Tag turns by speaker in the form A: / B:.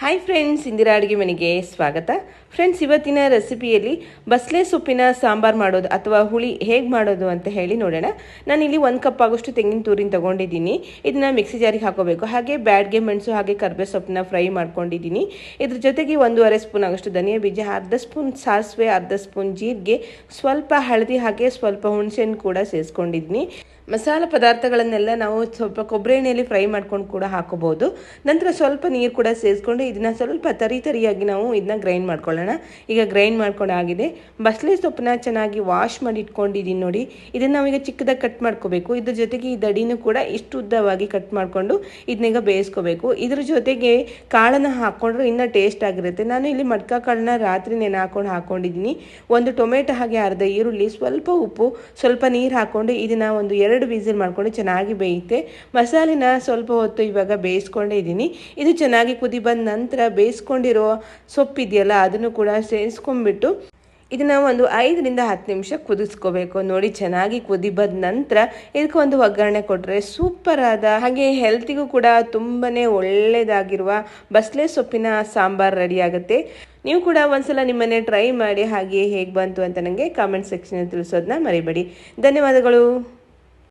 A: Hi friends Indira ಅಡುಗೆ ಮನೆಗೆ ಸ್ವಾಗತ. ಫ್ರೆಂಡ್ಸ್ ಇವತ್ತಿನ ರೆಸಿಪಿಯಲ್ಲಿ ಬಸಳೆ ಸೊಪ್ಪಿನ ಸಾಂಬಾರು ಮಾಡೋದು ಅಥವಾ ಹುಳಿ ಹೇಗೆ ಮಾಡೋದು ಅಂತ ಹೇಳಿ ನೋಡೋಣ. ನಾನು ಇಲ್ಲಿ ಒಂದು ಕಪ್ ಆಗೋಷ್ಟು ತೆಂಗಿನ ತೂರಿನ ತೊಗೊಂಡಿದ್ದೀನಿ. ಇದನ್ನ ಮಿಕ್ಸಿ ಜಾರಿಗೆ ಹಾಕೋಬೇಕು. ಹಾಗೆ ಬ್ಯಾಡ್ಗೆ ಮೆಣಸು ಹಾಗೆ ಕರ್ಬೆ ಸೊಪ್ಪನ್ನ ಫ್ರೈ ಮಾಡ್ಕೊಂಡಿದ್ದೀನಿ. ಇದ್ರ ಜೊತೆಗೆ ಒಂದೂವರೆ ಸ್ಪೂನ್ ಆಗೋಷ್ಟು ಧನಿಯಾ ಬೀಜ, ಅರ್ಧ ಸ್ಪೂನ್ ಸಾಸಿವೆ, ಅರ್ಧ ಸ್ಪೂನ್ ಜೀರಿಗೆ, ಸ್ವಲ್ಪ ಹಳದಿ ಹಾಗೆ ಸ್ವಲ್ಪ ಹುಣಸೆಹಣ್ಣು ಕೂಡ ಸೇರಿಸ್ಕೊಂಡಿದ್ದೀನಿ ಮಸಾಲೆ ಪದಾರ್ಥಗಳನ್ನೆಲ್ಲ ನಾವು ಸ್ವಲ್ಪ ಕೊಬ್ಬರಿ ಎಣ್ಣೆಯಲ್ಲಿ ಫ್ರೈ ಮಾಡ್ಕೊಂಡು ಕೂಡ ಹಾಕೋಬಹುದು. ನಂತರ ಸ್ವಲ್ಪ ನೀರು ಕೂಡ ಸೇರಿಸ್ಕೊಂಡು ಇದನ್ನ ಸ್ವಲ್ಪ ತರಿ ತರಿಯಾಗಿ ನಾವು ಇದನ್ನ ಗ್ರೈಂಡ್ ಮಾಡ್ಕೊಳ್ಳೋಣ. ಈಗ ಗ್ರೈಂಡ್ ಮಾಡ್ಕೊಂಡಾಗಿದೆ ಬಸಳೆ ಸೊಪ್ಪನ್ನ ಚೆನ್ನಾಗಿ ವಾಶ್ ಮಾಡಿ ಇಟ್ಕೊಂಡಿದ್ದೀನಿ ನೋಡಿ. ಇದನ್ನ ನಾವೀಗ ಚಿಕ್ಕದಾಗಿ ಕಟ್ ಮಾಡ್ಕೋಬೇಕು. ಇದ್ರ ಜೊತೆಗೆ ಈ ದಡಿನೂ ಕೂಡ ಇಷ್ಟು ಉದ್ದವಾಗಿ ಕಟ್ ಮಾಡಿಕೊಂಡು ಇದನ್ನೀಗ ಬೇಯಿಸ್ಕೋಬೇಕು. ಇದ್ರ ಜೊತೆಗೆ ಕಾಳನ್ನ ಹಾಕ್ಕೊಂಡ್ರೆ ಇನ್ನೂ ಟೇಸ್ಟ್ ಆಗಿರುತ್ತೆ. ನಾನು ಇಲ್ಲಿ ಮಡ್ಕ ಕಾಳನ್ನ ರಾತ್ರಿ ನೆನೆ ಹಾಕೊಂಡು ಹಾಕೊಂಡಿದ್ದೀನಿ ಒಂದು ಟೊಮೆಟೊ ಹಾಗೆ ಅರ್ಧ ಈರುಳ್ಳಿ, ಸ್ವಲ್ಪ ಉಪ್ಪು, ಸ್ವಲ್ಪ ನೀರು ಹಾಕ್ಕೊಂಡು ಇದನ್ನ ಒಂದು ಎರಡು ವಿಸಿಲ್ ಮಾಡ್ಕೊಂಡು ಚೆನ್ನಾಗಿ ಬೇಯುತ್ತೆ. ಮಸಾಲೆನ ಸ್ವಲ್ಪ ಹೊತ್ತು ಇವಾಗ ಬೇಯಿಸ್ಕೊಂಡೇ ಇದ್ದೀನಿ ಇದು ಚೆನ್ನಾಗಿ ಕುದಿ ಬಂದ ನಂತರ ಬೇಯಿಸ್ಕೊಂಡಿರೋ ಸೊಪ್ಪಿದೆಯಲ್ಲ, ಅದನ್ನು ಕೂಡ ಸೇರಿಸ್ಕೊಂಡ್ಬಿಟ್ಟು ಇದನ್ನ ಒಂದು ಐದರಿಂದ ಹತ್ತು ನಿಮಿಷ ಕುದಿಸ್ಕೋಬೇಕು. ನೋಡಿ, ಚೆನ್ನಾಗಿ ಕುದಿ ಬಂದ ನಂತರ ಇದಕ್ಕೆ ಒಂದು ಒಗ್ಗರಣೆ ಕೊಟ್ಟರೆ ಸೂಪರ್ ಆದ ಹಾಗೆ ಹೆಲ್ತಿಗೂ ಕೂಡ ತುಂಬಾ ಒಳ್ಳೆಯದಾಗಿರುವ ಬಸ್ಲೆ ಸೊಪ್ಪಿನ ಸಾಂಬಾರು ರೆಡಿ ಆಗುತ್ತೆ. ನೀವು ಕೂಡ ಒಂದ್ಸಲ ನಿಮ್ಮನ್ನೇ ಟ್ರೈ ಮಾಡಿ ಹಾಗೆ ಹೇಗೆ ಬಂತು ಅಂತ ನನಗೆ ಕಾಮೆಂಟ್ ಸೆಕ್ಷನ್ ತಿಳಿಸೋದನ್ನ ಮರಿಬೇಡಿ. ಧನ್ಯವಾದಗಳು.